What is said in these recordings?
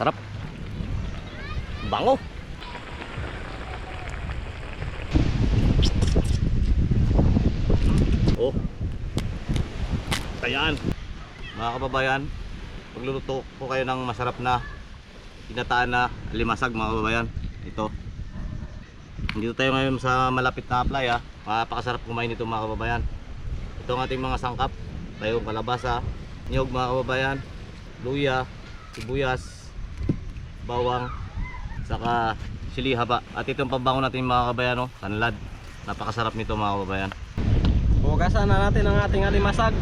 Sarap. Bango. Oh. Ayan. Mga kababayan, pagluluto ko kayo ng masarap na ginataan na limasag mga kababayan. Ito. Dito tayo ngayon sa malapit na ha. Mapakasarap kumain ito mga kababayan. Ito ang ating mga sangkap. Tayong kalabasa, niyog mga kababayan, luya, sibuyas, bawang, saka sili haba. At ito ang pambango natin mga kababayan, no? tanlad. Napakasarap nito mga kababayan. Hugasan na natin ang ating alimasag.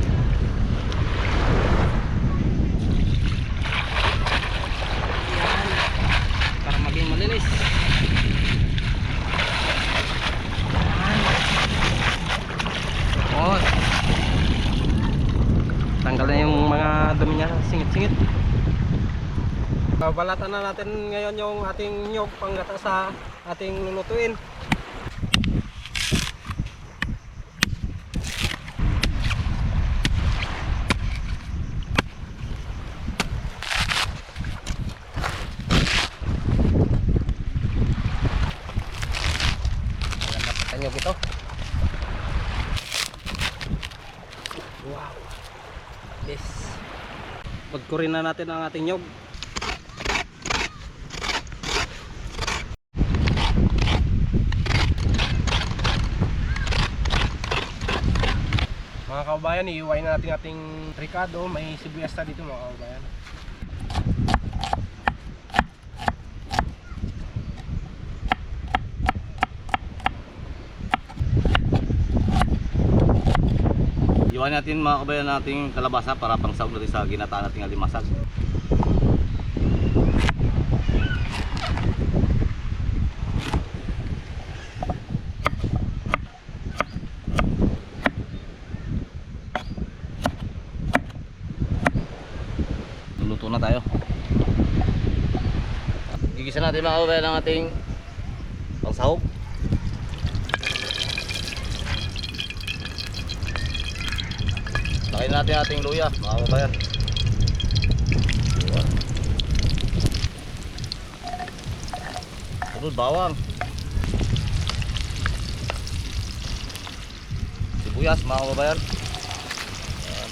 Yan. Para maging malinis. Yan. Oh. Tanggal na yung mga dumi niya, singit-singit. Babalatan na natin ngayon yung ating nyog panggata sa ating lulutuin. Tanyog ito. Wow. Yes. Pagkurin na natin ang ating nyog. Mga kababayan, iiwain na natin ating ricado. May sibuyas na dito mga kababayan. Iwan natin mga kabayan nating kalabasa para pang sahog natin sa ginataan nating alimasag. Luluto na tayo. Gigisa natin mga kabayan ang ating pang sahog. Lakayin natin ating luya, mga kabayan. Yun. Sunod, bawang. Sibuyas, mga kabayan. Yan.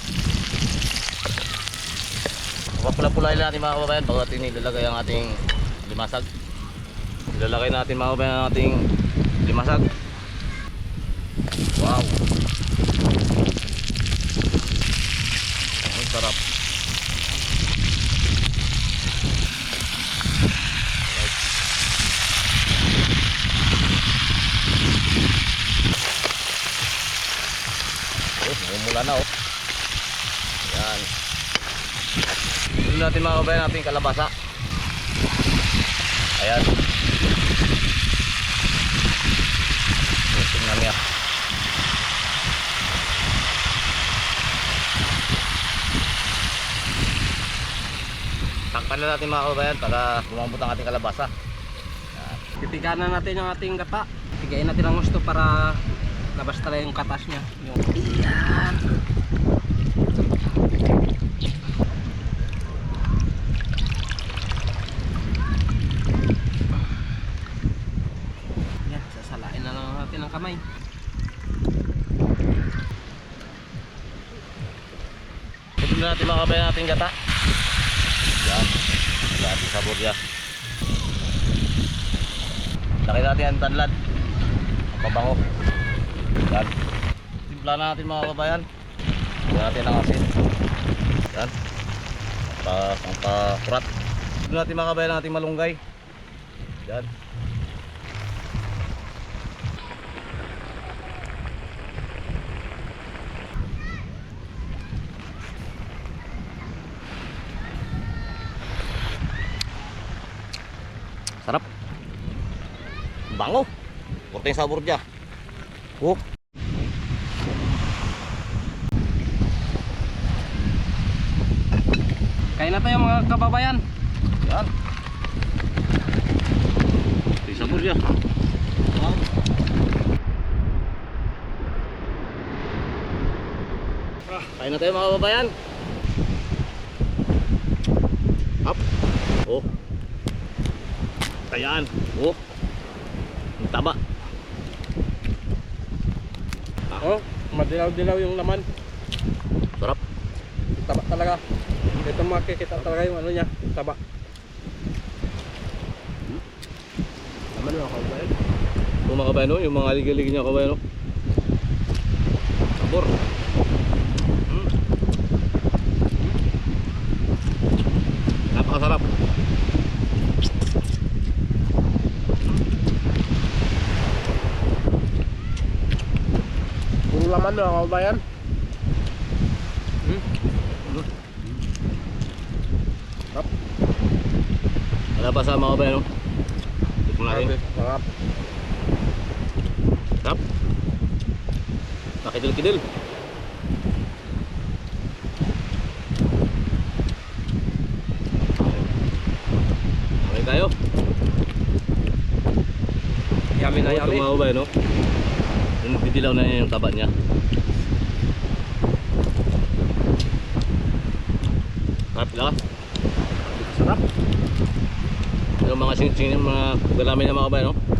Papula-pulain natin mga kababayan bago natin nilalagay ang ating limasag. Nilalagay natin mga kababayan ang ating limasag. Wow! Ang sarap. Oh, umula na oh. Yan. Dito natin mga kabayan natin kalabasa. Ayan. Tingnan niya. Takpan na natin mga kabayan para lumambot ang ating kalabasa. Titigaan na natin yung ating gata. Tigayin natin ang gusto para labas talaga yung katas niya. Yung... Iyan. Yan, sasalain na lang natin ang kamay. Ito na natin mga kabayan natin gata. Yan. Wala ating sabor yan. Laki natin ang tanlad. Ang pabango. Yan. Timpla na natin mga kabayan. Lagyan natin ang asin. Yan. Pa, pang pakurat. Ito natin mga kabayan ang ating malunggay. Yan. Bango. Kurta yung sabor niya. Oh. Kain na tayo mga kababayan. Yan. Yung sabor. Wow. Ah, Kain na tayo mga kababayan. Up. Oh. Ayan. Oh. Taba. Oh, madilaw-dilaw yung laman. Sarap. Taba talaga. Ito makikita talaga yung ano niya, taba. Laman mo ako ba yun? Yung mga kabayan, yung mga ligalig niya kabayan. Sabor. Mm. Napakasarap. Puro laman mo ako ba yan? Hmm? Wala pa sa mga kabayan. No? Tikman natin. Sarap. Sarap. Nakidil-kidil. Okay tayo. Yummy na yummy. Tumawa ba no? Yung nagdidilaw na yung taba niya. Sarap sila. Sarap. Yung mga sing-sing, mga galami na mga kabayan, no?